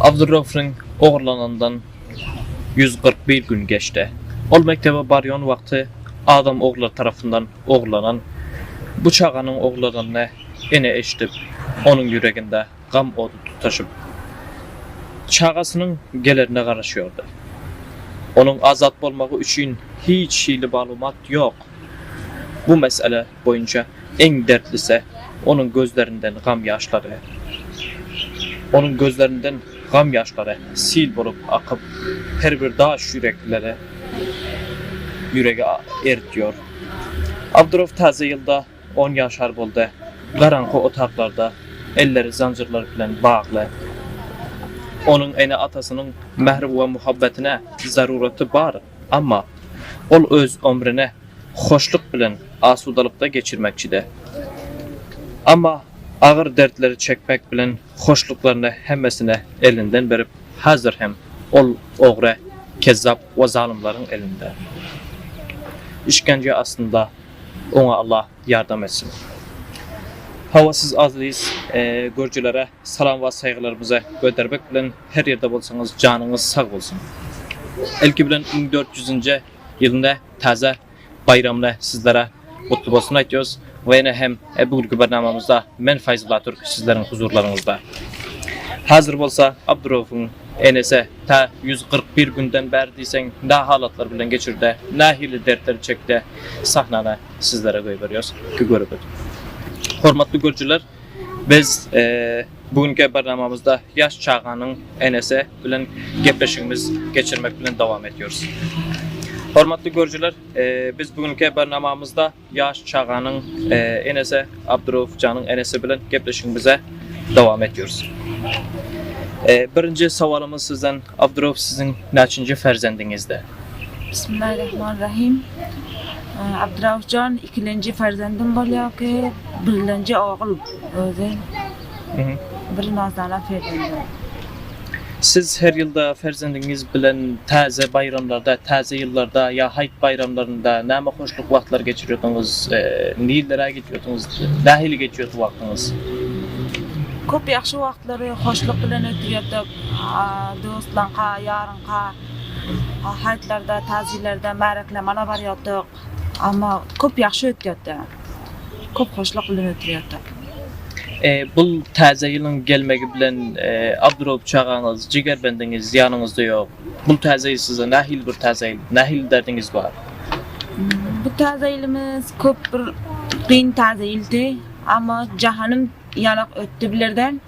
Abdurrauf'un oğurlanandan 141 gün geçti. Ol mektebe baryon vakti adam oğullar tarafından oğurlanan bu çağanın oğullarını ene eşitip onun yüreğinde gam odu tutaşıp çağasının gelerine karışıyordu. Onun azat olmağı için hiç şeyli malumat yok. Bu mesele boyunca en dertlisi onun gözlerinden gam yaşları. Onun gözlerinden gam yaşları sil bulup akıp her bir daş yüreklere yüreğe eritiyor. Abdurrahman taze yılda 10 yaşar buldu. Qaranqı otaqlarda elleri zancırlar bilen bağlı. Onun ene atasının mehr ve muhabbetine zarureti var ama ol öz ömrüne hoşluk bilen asudalıkta geçirmekçide. Ama ağır dertleri çekmek bilen hoşluklarını hemmesine elinden verip hazır hem ol oğre, kezzap ve zalimlerin elinde. İşkence aslında ona Allah yardım etsin. Havasız aziz e, görücülere salam ve saygılarımızı göndermek bilen her yerde bolsanız canınız sağ olsun. Elki bilen 1400. yılında taze bayramla sizlere mutlu olsun aytıyoruz. Ve yine hem bugünkü barnamamızda men Fayzullah Türk sizlerin huzurlarınızda. Hazır bolsa Abdurrahman enese ta 141 günden beri deysen ne halatlar bilen geçirdi, ne hili dertleri çekti sahnana sizlere koy veriyoruz. Ki görüp. Hormatlı görücüler, biz e, bugünkü barnamamızda yaş çağının enese bilen gepleşigimiz geçirmek bilen devam ediyoruz. Hormatlı görücüler, e, biz bugünkü barnamamızda yaş çağının e, enese Abdurrauf Can'ın enesi bilen gepleşigimize devam ediyoruz. E, birinci savalımız sizden Abdurrauf sizin neçinci ferzendinizde? Bismillahirrahmanirrahim. Ee, Abdurrahman ikinci farzandım boluyor ki birinci oğul özü bir nazana farzandım. Siz her yılda ferzendiniz bilen taze bayramlarda, taze yıllarda ya hayt bayramlarında näme hoşluk vaktlar geçiriyordunuz, e, nilere gidiyordunuz, dahil geçiyordu vaktiniz. Ko'p yaxshi vaqtlari xo'shlik bilan o'tayotib, do'stlarga, yaringa, hayitlarda, ta'ziylarda, ma'raklamalar boryotib. Ammo ko'p yaxshi o'tyapti. Ko'p xo'shlik bilan o'tyapti. E, bu taze yılın gelmegi bilen e, Abdurrahman çağınız, ciger bendiniz, yanınızda yok. Bu taze yıl size nahil bir taze yıl, nahil derdiniz var. Bu taze yilimiz ko'p bir qiyin taze yildi. Ammo jahanim yanoq o'tdi bulardan.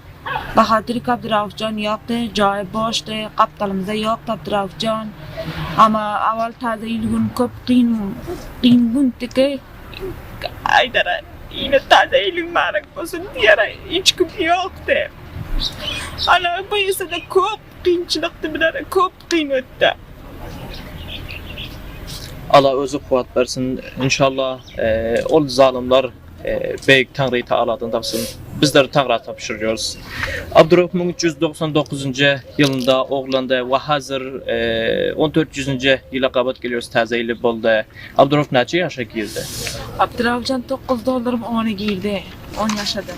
Bahodir Abdurahimjon yo'qdi, joyi bo'shdi, qaptalimizda yo'qdi Abdurahimjon. Ammo avval taze yil kun ko'p qiyin qiyin guntiki. Aydara yilin mübarek olsun diyara hiç kim yo'qdi. Ana bu esa de ko'p qiyinchilikni bilan ko'p qiyin o'tdi. Allah özü kuvvet versin. İnşallah e, ol zalimler e, Beyik Tanrı'yı Teala'dan tapsın. Bizleri Tanrı'ya tapşırıyoruz. Abdurrahman 399. yılında oğlanda ve hazır e, 1400. yıla kabat geliyoruz tazeyli boldu. Abdurrahman neçe yaşa girdi? Abdurahimjon 9 dollarim ona girdi. 10 yaşadım.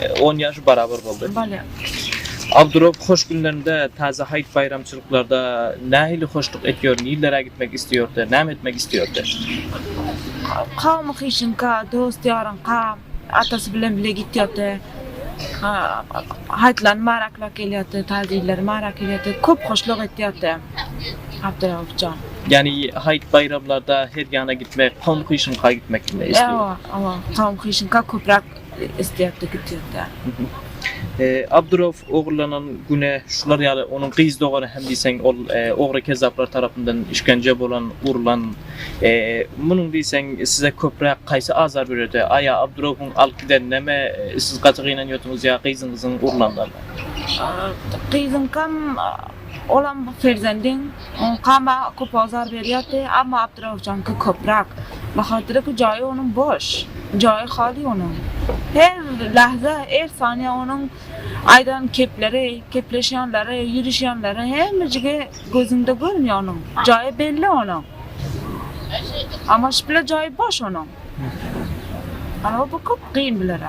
E, 10 yaş beraber oldu. Bale. Abdurrahman hoş günlerinde taze hayt bayramçılıklarda nehili hoşluk ediyor, nillere gitmek istiyordu, ne etmek istiyordu. Qavmi xishinka, do'st yorinqa, atasi bilan birga ketyapti. Ha, Hayitlarni ma'raklab kelyapti, ta'ziylar ma'rak kelyapti. Ko'p xushlik etyapti. Abdurahimjon. Yani hayt bayramlarda her yana kışınka gitmek istiyor. Ava, ava, qavmi xishinka ko'proq istayapti, ketyapti. E, Abdurrahman oğurlanan güne şular yani onun kız doğanı hem diysen ol e, oğru kezaplar tarafından işkence bolan, urulan e, bunun diysen size köprek kaysı azar verirdi. Aya Abdurrahman alkiden neme e, siz katığıyla yotunuz ya kızınızın urulanlarla. Qizim kam olam farzanding, qama ko'p ozor beryapti, ammo Abdurahimjonga ko'proq. Bahodirki joyi uning bo'sh, joyi xoli uning. Her lahza, her saniye onun aydan keplari, kepleşyanları, yürüyüşyanları hemiciga gözünde görünüyor onun. Joyi belli. Ama şu bile joyi boş onun. Ama bu ko'p qiyin bular.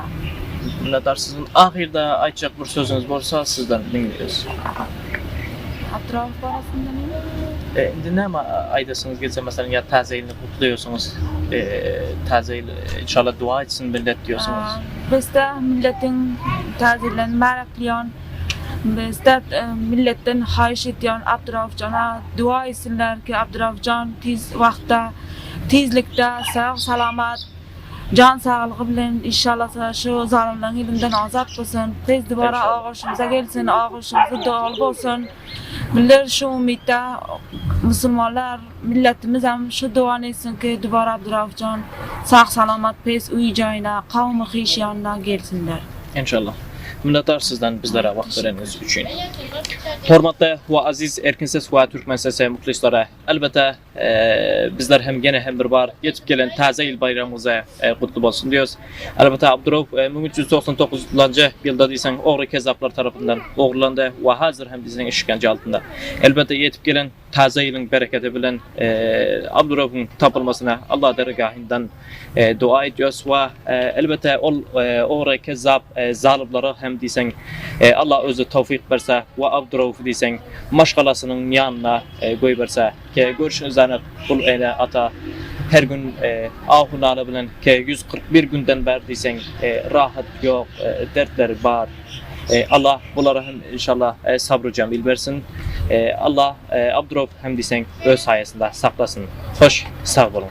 Minnetdarsızım. Ahirde aytacak bir sözünüz bolsa sizden dinliyoruz. Atrof barasında ne? E, indi näme aýdasynız gelse mesela ya taze ýylyny kutluyorsunuz. E, taze ýyl inşallah dua etsin millet diyorsunuz. Biz de milletin tazilen merakliyon. Biz de e, hayiş ediyon Abdurrahcan'a dua etsinler ki Abdurrahcan tiz vaqtda, tezlikde, sağ salamat, can sağlığı bilen inşallah şu zalimlerin elinden azat bolsun. Tez İnşallah. ağuşumuza gelsin, ağuşumuza doğal bolsun. Bizler şu umidde Müslümanlar, milletimiz hem şu duan etsin ki dubara Abdurrahcan sağ salamat pes uy joyuna, qavmi xiş yanına gelsinler. İnşallah. Minnetdar sizden bizlere vakt vereniz için. Hormatly ve aziz Erkinses ve Türkmen sesi muhlislara elbette e, bizler hem gene hem bir bar yetip gelen taze yıl bayramımıza e, kutlu olsun diyoruz. Elbette Abdurrahman e, 1399 yılda deysen oğru kezaplar tarafından oğurlandı ve hazır hem dizinin işkence altında. Elbette yetip gelen taze yılın bereketi bilen e, Abdurrahman'ın tapılmasına Allah dergahından e, dua ediyoruz ve e, elbette ol e, oğru kezzap e, zalimlere hem deysen e, Allah özü tevfik verse ve Abdurrahman deysen maşgalasının yanına e, koy verse ki görüşün üzerine kul eyle ata her gün e, ahunala bilen ki 141 günden beri deysen e, rahat yok, e, dertleri var. E, Allah bunlara hem inşallah e, sabrı cemil versin. E, Allah e, Abdurrahman hem deysen öz sayesinde saklasın. Hoş, sağ olun.